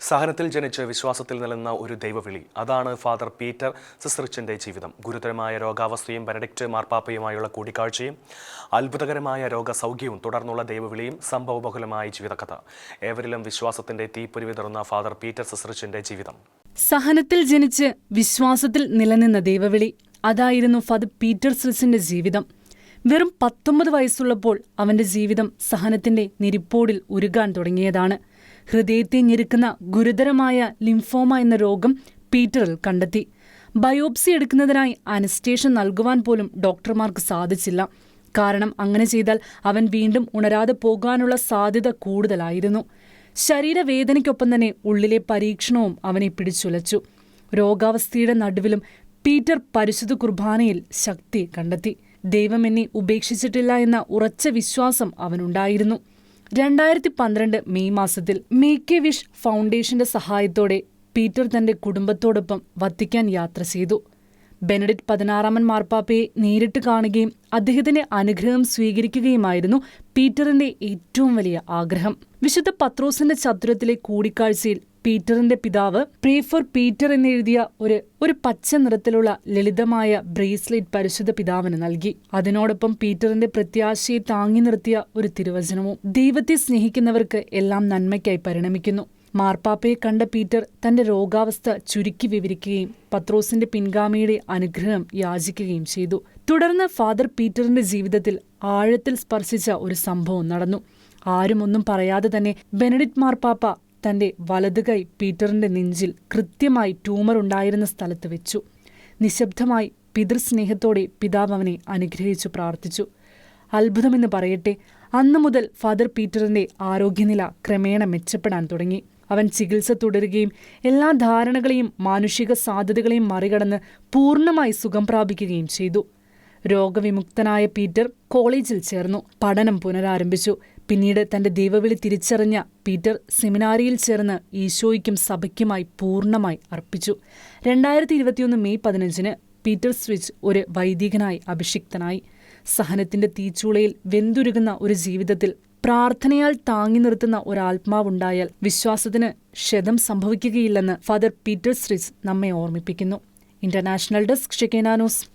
സഹനത്തിൽ ജനിച്ച് വിശ്വാസത്തിൽ നിലനിന്ന ഒരു ദൈവവിളി. അതാണ് ഫാദർ പീറ്റർ സിസ്രിച്ചിന്റെ ജീവിതം. ഗുരുതരമായ രോഗാവസ്ഥയും ബെനഡിക്റ്റ് മാർപ്പാപ്പയുമായുള്ള കൂടിക്കാഴ്ചയും അത്ഭുതകരമായ രോഗസൗഖ്യവും തുടർന്നുള്ള ദൈവവിളിയും സംഭവബഹുലമായ ജീവിതകഥ. ഏവരിലും വിശ്വാസത്തിന്റെ തീപ്പൊരി വിതറുന്ന ഫാദർ പീറ്റർ സിസ്രിച്ചിന്റെ ജീവിതം. സഹനത്തിൽ ജനിച്ച് വിശ്വാസത്തിൽ നിലനിന്ന ദൈവവിളി അതായിരുന്നു ഫാദർ പീറ്റർ സിസിന്റെ ജീവിതം. വെറും പത്തൊമ്പത് വയസ്സുള്ളപ്പോൾ അവന്റെ ജീവിതം സഹനത്തിന്റെ നിരിപ്പോടിൽ ഉരുകാൻ തുടങ്ങിയതാണ്. ഹൃദയത്തെ ഞെരുക്കുന്ന ഗുരുതരമായ ലിംഫോമ എന്ന രോഗം പീറ്ററിൽ കണ്ടെത്തി. ബയോപ്സി എടുക്കുന്നതിനായി അനസ്റ്റേഷൻ നൽകുവാൻ പോലും ഡോക്ടർമാർക്ക് സാധിച്ചില്ല. കാരണം അങ്ങനെ ചെയ്താൽ അവൻ വീണ്ടും ഉണരാതെ പോകാനുള്ള സാധ്യത കൂടുതലായിരുന്നു. ശരീരവേദനയ്ക്കൊപ്പം തന്നെ ഉള്ളിലെ പരീക്ഷണവും അവനെ പിടിച്ചുലച്ചു. രോഗാവസ്ഥയുടെ നടുവിലും പീറ്റർ പരിശുദ്ധ കുർബാനയിൽ ശക്തി കണ്ടെത്തി. ദൈവം എന്നെ ഉപേക്ഷിച്ചിട്ടില്ല എന്ന ഉറച്ച വിശ്വാസം അവനുണ്ടായിരുന്നു. രണ്ടായിരത്തി പന്ത്രണ്ട് മെയ് മാസത്തിൽ മേക്ക് എ വിഷ് ഫൗണ്ടേഷന്റെ സഹായത്തോടെ പീറ്റർ തന്റെ കുടുംബത്തോടൊപ്പം വത്തിക്കാൻ യാത്ര ചെയ്തു. ബെനഡിറ്റ് പതിനാറാമൻ മാർപ്പാപ്പയെ നേരിട്ട് കാണുകയും അദ്ദേഹത്തിന്റെ അനുഗ്രഹം സ്വീകരിക്കുകയുമായിരുന്നു പീറ്ററിന്റെ ഏറ്റവും വലിയ ആഗ്രഹം. വിശുദ്ധ പത്രോസിന്റെ ചതുരത്തിലെ കൂടിക്കാഴ്ചയിൽ പീറ്ററിന്റെ പിതാവ് പ്രേ ഫോർ പീറ്റർ എന്നെഴുതിയ ഒരു ഒരു പച്ച നിറത്തിലുള്ള ലളിതമായ ബ്രേസ്ലെറ്റ് പരിശുദ്ധ പിതാവിന് നൽകി. അതിനോടൊപ്പം പീറ്ററിന്റെ പ്രത്യാശയെ താങ്ങി നിർത്തിയ ഒരു തിരുവചനവും ദൈവത്തെ സ്നേഹിക്കുന്നവർക്ക് എല്ലാം നന്മയ്ക്കായി പരിണമിക്കുന്നു. മാർപ്പാപ്പയെ കണ്ട പീറ്റർ തന്റെ രോഗാവസ്ഥ ചുരുക്കി വിവരിക്കുകയും പത്രോസിന്റെ പിൻഗാമിയുടെ അനുഗ്രഹം യാചിക്കുകയും ചെയ്തു. തുടർന്ന് ഫാദർ പീറ്ററിന്റെ ജീവിതത്തിൽ ആഴത്തിൽ സ്പർശിച്ച ഒരു സംഭവം നടന്നു. ആരും ഒന്നും പറയാതെ തന്നെ ബെനഡിറ്റ് മാർപ്പാപ്പ തന്റെ വലതുകൈ പീറ്ററിന്റെ നെഞ്ചിൽ കൃത്യമായി ട്യൂമർ ഉണ്ടായിരുന്ന സ്ഥലത്ത് വെച്ചു. നിശബ്ദമായി പിതൃസ്നേഹത്തോടെ പിതാവ് അവനെ അനുഗ്രഹിച്ചു പ്രാർത്ഥിച്ചു. അത്ഭുതമെന്ന് പറയട്ടെ അന്നു മുതൽ ഫാദർ പീറ്ററിന്റെ ആരോഗ്യനില ക്രമേണ മെച്ചപ്പെടാൻ തുടങ്ങി. അവൻ ചികിത്സ തുടരുകയും എല്ലാ ധാരണകളെയും മാനുഷിക സാധ്യതകളെയും മറികടന്ന് പൂർണമായി സുഖം പ്രാപിക്കുകയും ചെയ്തു. രോഗവിമുക്തനായ പീറ്റർ കോളേജിൽ ചേർന്നു. പഠനം പുനരാരംഭിച്ചു. പിന്നീട് തന്റെ ദൈവവിളി തിരിച്ചറിഞ്ഞ പീറ്റർ സെമിനാരിയിൽ ചേർന്ന് ഈശോയ്ക്കും സഭയ്ക്കുമായി പൂർണമായി അർപ്പിച്ചു. രണ്ടായിരത്തി ഇരുപത്തിയൊന്ന് മെയ് പതിനഞ്ചിന് പീറ്റർ സ്വിച്ച് ഒരു വൈദികനായി അഭിഷിക്തനായി. സഹനത്തിന്റെ തീച്ചൂളയിൽ വെന്തുരുകുന്ന ഒരു ജീവിതത്തിൽ പ്രാർത്ഥനയാൽ താങ്ങി നിർത്തുന്ന ഒരാത്മാവുണ്ടായാൽ വിശ്വാസത്തിന് ക്ഷതം സംഭവിക്കുകയില്ലെന്ന് ഫാദർ പീറ്റർ സ്ട്രിച്ച് നമ്മെ ഓർമ്മിപ്പിക്കുന്നു. International desk ഷെക്കേനാനോസ്